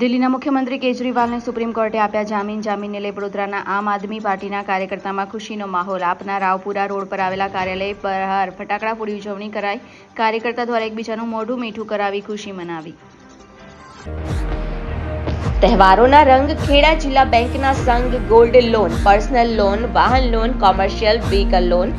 દિલ્હીના મુખ્યમંત્રી કેજરીવાલને સુપ્રીમ કોર્ટે આપ્યા જામીન. જામીનને લઈ વડોદરાના આમ આદમી પાર્ટીના કાર્યકર્તામાં ખુશીનો માહોલ. આપના રાવપુરા રોડ પર આવેલા કાર્યાલય બહાર ફટાકડા ફોડી ઉજવણી કરાઈ. કાર્યકર્તા દ્વારા એકબીજાનું મોઢું મીઠું કરાવી ખુશી મનાવી. તહેવારોના રંગ ખેડા જિલ્લા બેંકના સંઘ ગોલ્ડ લોન, પર્સનલ લોન, વાહન loan, commercial vehicle loan